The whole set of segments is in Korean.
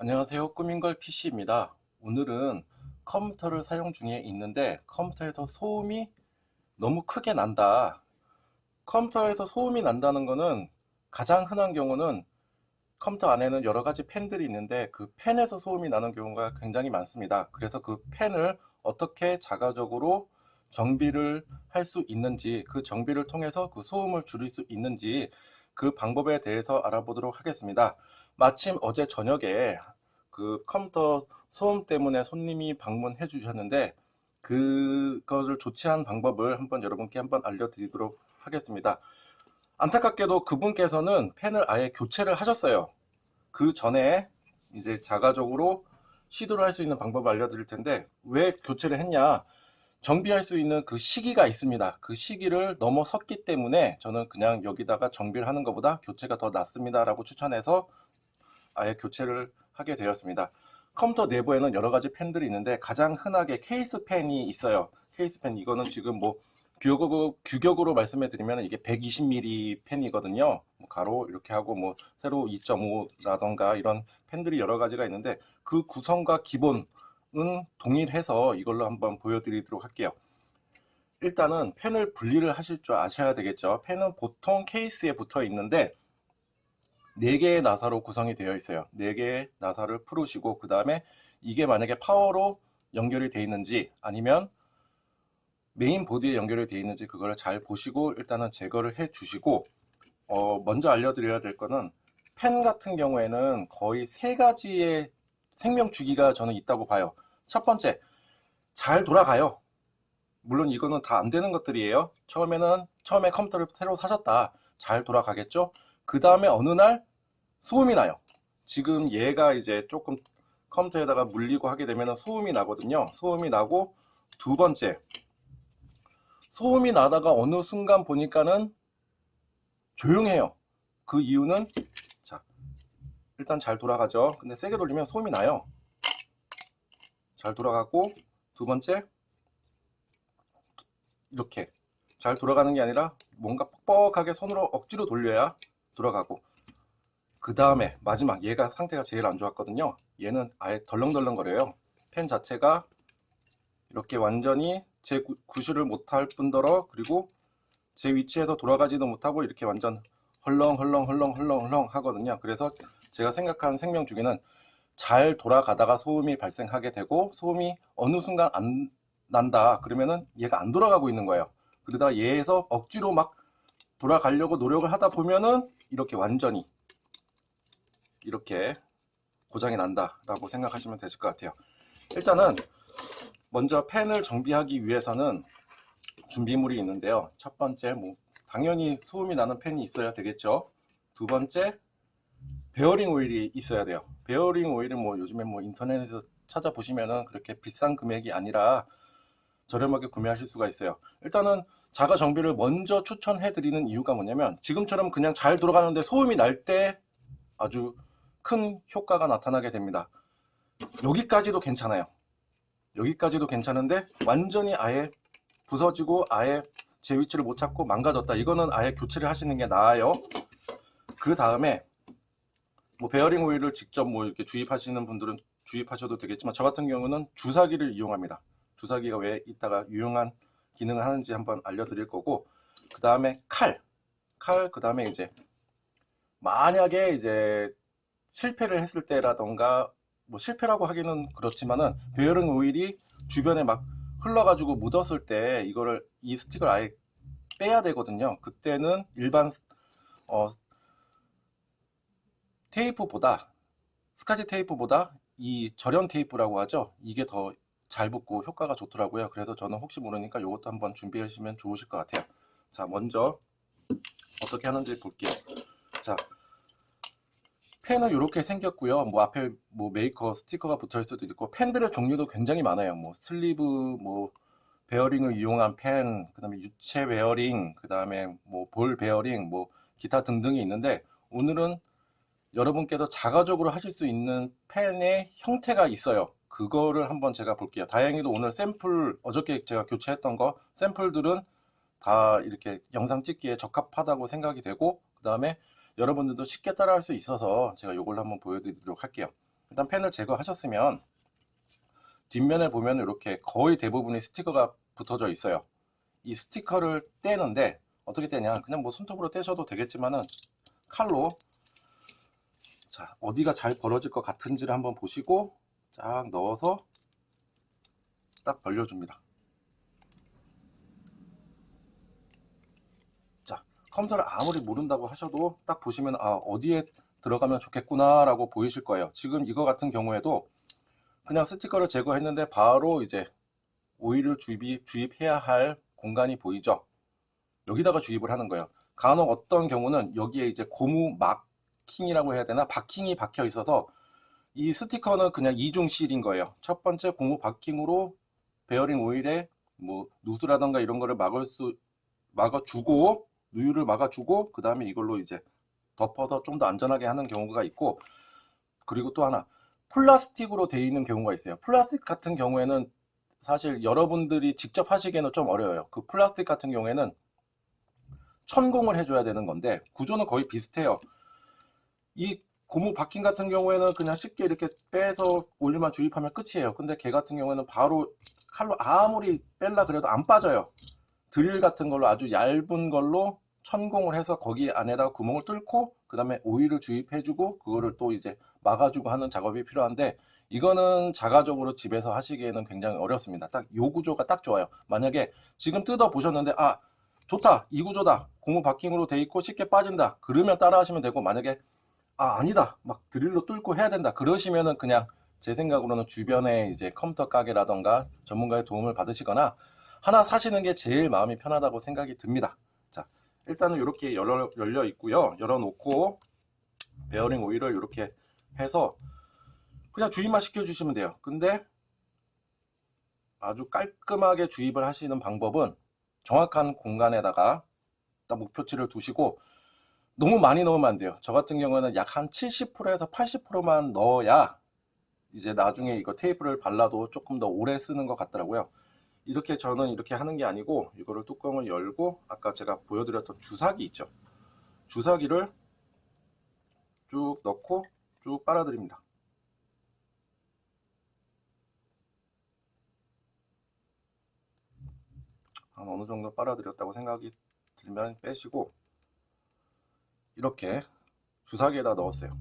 안녕하세요. 꾸민걸 PC입니다. 오늘은 컴퓨터를 사용 중에 있는데 컴퓨터에서 소음이 너무 크게 난다. 컴퓨터에서 소음이 난다는 거는 가장 흔한 경우는 컴퓨터 안에는 여러 가지 팬들이 있는데 그 팬에서 소음이 나는 경우가 굉장히 많습니다. 그래서 그 팬을 어떻게 자가적으로 정비를 할 수 있는지 그 정비를 통해서 그 소음을 줄일 수 있는지 그 방법에 대해서 알아보도록 하겠습니다. 마침 어제 저녁에 그 컴퓨터 소음 때문에 손님이 방문해 주셨는데 그것을 조치한 방법을 한번 여러분께 한번 알려드리도록 하겠습니다. 안타깝게도 그분께서는 펜을 아예 교체를 하셨어요. 그 전에 이제 자가적으로 시도를 할 수 있는 방법을 알려드릴 텐데 왜 교체를 했냐? 정비할 수 있는 그 시기가 있습니다. 그 시기를 넘어섰기 때문에 저는 그냥 여기다가 정비를 하는 것보다 교체가 더 낫습니다라고 추천해서 아예 교체를 하게 되었습니다. 컴퓨터 내부에는 여러 가지 펜들이 있는데 가장 흔하게 케이스 펜이 있어요. 케이스 펜 이거는 지금 뭐 규격으로, 규격으로 말씀해 드리면 이게 120mm 펜이거든요. 뭐 가로 이렇게 하고 뭐 세로 2.5라던가 이런 펜들이 여러 가지가 있는데 그 구성과 기본은 동일해서 이걸로 한번 보여드리도록 할게요. 일단은 펜을 분리를 하실 줄 아셔야 되겠죠. 펜은 보통 케이스에 붙어 있는데 4개의 나사로 구성이 되어 있어요. 4개의 나사를 풀으시고 그 다음에 이게 만약에 파워로 연결이 되어 있는지 아니면 메인 보드에 연결이 되어 있는지 그걸 잘 보시고 일단은 제거를 해 주시고 어, 먼저 알려드려야 될 거는 펜 같은 경우에는 거의 세 가지의 생명 주기가 저는 있다고 봐요. 첫 번째, 잘 돌아가요. 물론 이거는 다 안 되는 것들이에요. 처음에는 처음에 컴퓨터를 새로 사셨다. 잘 돌아가겠죠? 그 다음에 어느 날 소음이 나요. 지금 얘가 이제 조금 컴퓨터에다가 물리고 하게 되면 소음이 나거든요. 소음이 나고 두 번째 소음이 나다가 어느 순간 보니까는 조용해요. 그 이유는 자 일단 잘 돌아가죠. 근데 세게 돌리면 소음이 나요. 잘 돌아가고 두 번째 이렇게 잘 돌아가는 게 아니라 뭔가 뻑뻑하게 손으로 억지로 돌려야 돌아가고 그 다음에 마지막 얘가 상태가 제일 안 좋았거든요. 얘는 아예 덜렁덜렁 거려요. 펜 자체가 이렇게 완전히 제 구- 구실을 못할 뿐더러 그리고 제 위치에서 돌아가지도 못하고 이렇게 완전 헐렁헐렁헐렁헐렁헐렁 하거든요. 그래서 제가 생각한 생명 주기는 잘 돌아가다가 소음이 발생하게 되고 소음이 어느 순간 안 난다 그러면은 얘가 안 돌아가고 있는 거예요. 그러다 얘에서 억지로 막 돌아가려고 노력을 하다 보면은 이렇게 완전히 이렇게 고장이 난다라고 생각하시면 되실 것 같아요. 일단은 먼저 펜을 정비하기 위해서는 준비물이 있는데요. 첫 번째 뭐 당연히 소음이 나는 펜이 있어야 되겠죠. 두 번째 베어링 오일이 있어야 돼요. 베어링 오일은 뭐 요즘에 뭐 인터넷에서 찾아보시면은 그렇게 비싼 금액이 아니라 저렴하게 구매하실 수가 있어요. 일단은 자가 정비를 먼저 추천해 드리는 이유가 뭐냐면 지금처럼 그냥 잘 돌아가는데 소음이 날 때 아주 큰 효과가 나타나게 됩니다. 여기까지도 괜찮아요. 여기까지도 괜찮은데 완전히 아예 부서지고 아예 제 위치를 못 찾고 망가졌다. 이거는 아예 교체를 하시는 게 나아요. 그 다음에 뭐 베어링 오일을 직접 뭐 이렇게 주입하시는 분들은 주입하셔도 되겠지만 저 같은 경우는 주사기를 이용합니다. 주사기가 왜 이따가 유용한 기능을 하는지 한번 알려드릴 거고 그 다음에 칼, 칼, 그 다음에 이제 만약에 이제 실패를 했을 때라던가 뭐 실패라고 하기는 그렇지만은 베어링 오일이 주변에 막 흘러가지고 묻었을 때 이거를 이 스틱을 아예 빼야 되거든요. 그때는 일반 스- 어, 테이프보다 스카치 테이프보다 이 절연 테이프라고 하죠. 이게 더 잘 붙고 효과가 좋더라고요. 그래서 저는 혹시 모르니까 이것도 한번 준비하시면 좋으실 것 같아요. 자, 먼저 어떻게 하는지 볼게요. 자, 펜은 이렇게 생겼고요. 뭐 앞에 뭐 메이커 스티커가 붙어 있을 수도 있고 펜들의 종류도 굉장히 많아요. 뭐 슬리브, 뭐 베어링을 이용한 펜, 그다음에 유체 베어링, 그다음에 뭐 볼 베어링, 뭐 기타 등등이 있는데 오늘은 여러분께서 자가적으로 하실 수 있는 펜의 형태가 있어요. 그거를 한번 제가 볼게요. 다행히도 오늘 샘플 어저께 제가 교체했던 거 샘플들은 다 이렇게 영상 찍기에 적합하다고 생각이 되고 그다음에 여러분들도 쉽게 따라할 수 있어서 제가 이걸 한번 보여드리도록 할게요. 일단 펜을 제거하셨으면 뒷면에 보면 이렇게 거의 대부분이 스티커가 붙어져 있어요. 이 스티커를 떼는데 어떻게 떼냐? 그냥 뭐 손톱으로 떼셔도 되겠지만은 칼로 자 어디가 잘 벌어질 것 같은지를 한번 보시고 쫙 넣어서 딱 벌려줍니다. 자 컴퓨터를 아무리 모른다고 하셔도 딱 보시면 아 어디에 들어가면 좋겠구나 라고 보이실 거예요. 지금 이거 같은 경우에도 그냥 스티커를 제거했는데 바로 이제 오일을 주입, 주입해야 할 공간이 보이죠? 여기다가 주입을 하는 거예요. 간혹 어떤 경우는 여기에 이제 고무 마킹이라고 해야 되나? 바킹이 박혀 있어서 이 스티커는 그냥 이중실인 거예요. 첫 번째 고무 바킹으로 베어링 오일에 뭐 누수라던가 이런 거를 막을 수 막아주고 누유를 막아주고 그 다음에 이걸로 이제 덮어서 좀 더 안전하게 하는 경우가 있고 그리고 또 하나 플라스틱으로 되어 있는 경우가 있어요. 플라스틱 같은 경우에는 사실 여러분들이 직접 하시기에는 좀 어려워요. 그 플라스틱 같은 경우에는 천공을 해줘야 되는 건데 구조는 거의 비슷해요. 이 고무 바킹 같은 경우에는 그냥 쉽게 이렇게 빼서 오일만 주입하면 끝이에요. 근데 걔 같은 경우에는 바로 칼로 아무리 뺄라 그래도 안 빠져요. 드릴 같은 걸로 아주 얇은 걸로 천공을 해서 거기 안에다가 구멍을 뚫고 그 다음에 오일을 주입해주고 그거를 또 이제 막아주고 하는 작업이 필요한데 이거는 자가적으로 집에서 하시기에는 굉장히 어렵습니다. 딱 요 구조가 딱 좋아요. 만약에 지금 뜯어 보셨는데 아 좋다 이 구조다 고무 바킹으로 돼 있고 쉽게 빠진다 그러면 따라 하시면 되고 만약에 아 아니다 막 드릴로 뚫고 해야 된다 그러시면은 그냥 제 생각으로는 주변에 이제 컴퓨터 가게라던가 전문가의 도움을 받으시거나 하나 사시는 게 제일 마음이 편하다고 생각이 듭니다. 자 일단은 이렇게 열려, 열려 있고요. 열어놓고 베어링 오일을 이렇게 해서 그냥 주입만 시켜주시면 돼요. 근데 아주 깔끔하게 주입을 하시는 방법은 정확한 공간에다가 딱 목표치를 두시고 너무 많이 넣으면 안 돼요. 저 같은 경우는 약 한 70%에서 80%만 넣어야 이제 나중에 이거 테이프를 발라도 조금 더 오래 쓰는 것 같더라고요. 이렇게 저는 이렇게 하는 게 아니고 이거를 뚜껑을 열고 아까 제가 보여드렸던 주사기 있죠. 주사기를 쭉 넣고 쭉 빨아들입니다. 한 어느 정도 빨아들였다고 생각이 들면 빼시고 이렇게 주사기에다 넣었어요.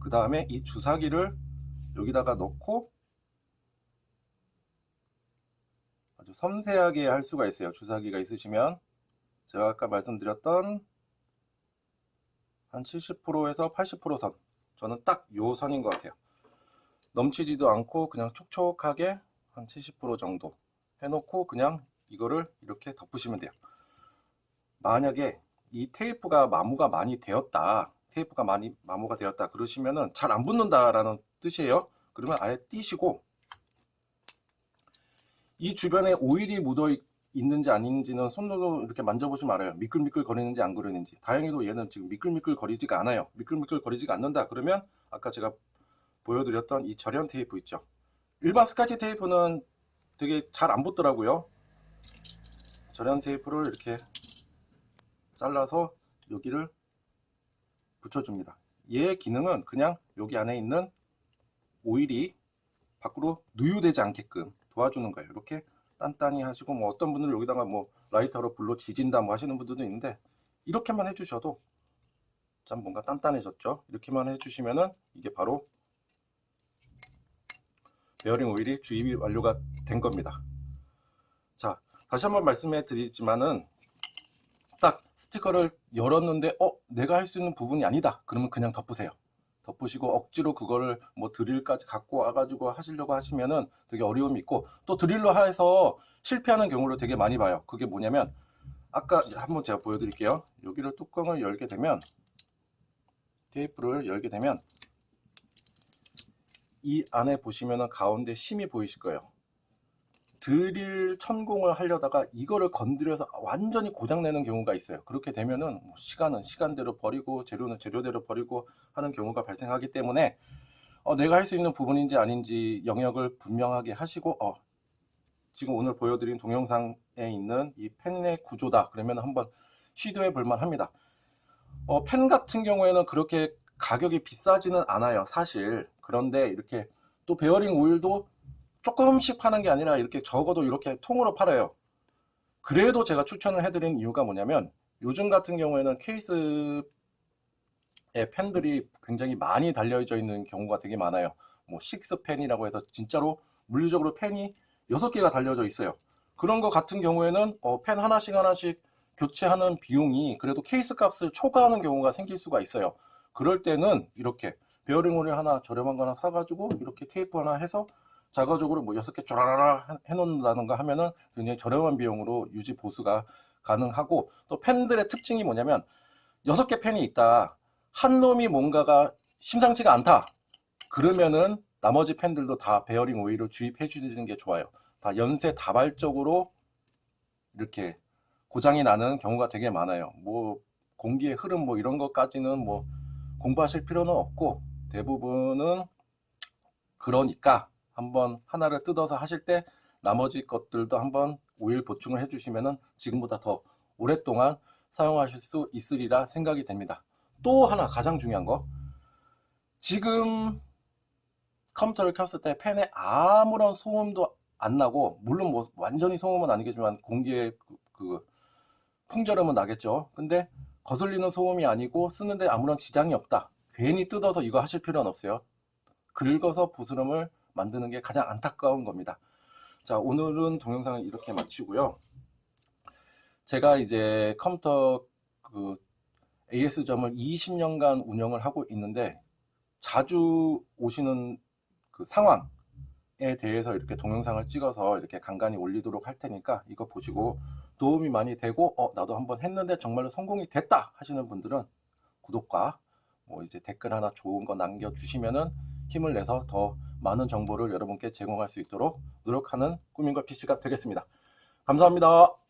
그 다음에 이 주사기를 여기다가 넣고 아주 섬세하게 할 수가 있어요. 주사기가 있으시면 제가 아까 말씀드렸던 한 70%에서 80%선 저는 딱 요 선인 것 같아요. 넘치지도 않고 그냥 촉촉하게 한 70% 정도 해놓고 그냥 이거를 이렇게 덮으시면 돼요. 만약에 이 테이프가 마모가 많이 되었다. 테이프가 많이 마모가 되었다. 그러시면은 잘 안 붙는다라는 뜻이에요. 그러면 아예 띄시고 이 주변에 오일이 묻어 있- 있는지 아닌지는 손으로 이렇게 만져보시면 알아요. 미끌미끌 거리는지 안 거리는지. 다행히도 얘는 지금 미끌미끌 거리지가 않아요. 미끌미끌 거리지가 않는다. 그러면 아까 제가 보여드렸던 이 절연 테이프 있죠. 일반 스카치 테이프는 되게 잘 안 붙더라고요. 절연 테이프를 이렇게 잘라서 여기를 붙여줍니다. 얘의 기능은 그냥 여기 안에 있는 오일이 밖으로 누유되지 않게끔 도와주는 거예요. 이렇게 단단히 하시고 뭐 어떤 분들은 여기다가 뭐 라이터로 불로 지진다 뭐 하시는 분들도 있는데 이렇게만 해주셔도 참 뭔가 단단해졌죠. 이렇게만 해주시면은 이게 바로 베어링 오일이 주입이 완료가 된 겁니다. 자 다시 한번 말씀해 드리지만은 딱 스티커를 열었는데 어 내가 할 수 있는 부분이 아니다 그러면 그냥 덮으세요 덮으시고 억지로 그거를 뭐 드릴까지 갖고 와가지고 하시려고 하시면은 되게 어려움이 있고 또 드릴로 해서 실패하는 경우를 되게 많이 봐요. 그게 뭐냐면 아까 한번 제가 보여드릴게요. 여기를 뚜껑을 열게 되면 테이프를 열게 되면 이 안에 보시면은 가운데 심이 보이실 거예요 드릴 천공을 하려다가 이거를 건드려서 완전히 고장내는 경우가 있어요. 그렇게 되면은 뭐 시간은 시간대로 버리고 재료는 재료대로 버리고 하는 경우가 발생하기 때문에 어, 내가 할 수 있는 부분인지 아닌지 영역을 분명하게 하시고 어, 지금 오늘 보여드린 동영상에 있는 이 펜의 구조다 그러면 한번 시도해 볼만 합니다. 어, 펜 같은 경우에는 그렇게 가격이 비싸지는 않아요. 사실 그런데 이렇게 또 베어링 오일도 조금씩 파는 게 아니라 이렇게 적어도 이렇게 통으로 팔아요. 그래도 제가 추천을 해드린 이유가 뭐냐면 요즘 같은 경우에는 케이스에 펜들이 굉장히 많이 달려져 있는 경우가 되게 많아요. 뭐 식스 펜이라고 해서 진짜로 물리적으로 펜이 6개가 달려져 있어요. 그런 거 같은 경우에는 어, 펜 하나씩 하나씩 교체하는 비용이 그래도 케이스 값을 초과하는 경우가 생길 수가 있어요. 그럴 때는 이렇게 베어링 오일 하나 저렴한 거 하나 사가지고 이렇게 테이프 하나 해서 자가적으로 뭐 6개 쪼라라라 해놓는다던가 하면은 굉장히 저렴한 비용으로 유지 보수가 가능하고 또 펜들의 특징이 뭐냐면 6개 펜이 있다. 한 놈이 뭔가가 심상치가 않다. 그러면은 나머지 펜들도 다 베어링 오일을 주입해 주는 게 좋아요. 다 연쇄 다발적으로 이렇게 고장이 나는 경우가 되게 많아요. 뭐 공기의 흐름 뭐 이런 것까지는 뭐 공부하실 필요는 없고 대부분은 그러니까 한번 하나를 뜯어서 하실 때 나머지 것들도 한번 오일 보충을 해주시면은 지금보다 더 오랫동안 사용하실 수 있으리라 생각이 됩니다. 또 하나 가장 중요한 거 지금 컴퓨터를 켰을 때 펜에 아무런 소음도 안 나고 물론 뭐 완전히 소음은 아니겠지만 공기의 그, 그 풍절음은 나겠죠. 근데 거슬리는 소음이 아니고 쓰는데 아무런 지장이 없다. 괜히 뜯어서 이거 하실 필요는 없어요. 긁어서 부스럼을 만드는 게 가장 안타까운 겁니다. 자, 오늘은 동영상을 이렇게 마치고요. 제가 이제 컴퓨터 그 AS점을 20년간 운영을 하고 있는데 자주 오시는 그 상황에 대해서 이렇게 동영상을 찍어서 이렇게 간간히 올리도록 할 테니까 이거 보시고 도움이 많이 되고 어 나도 한번 했는데 정말로 성공이 됐다 하시는 분들은 구독과 뭐 이제 댓글 하나 좋은 거 남겨 주시면은 힘을 내서 더 많은 정보를 여러분께 제공할 수 있도록 노력하는 꾸민과 PC가 되겠습니다. 감사합니다.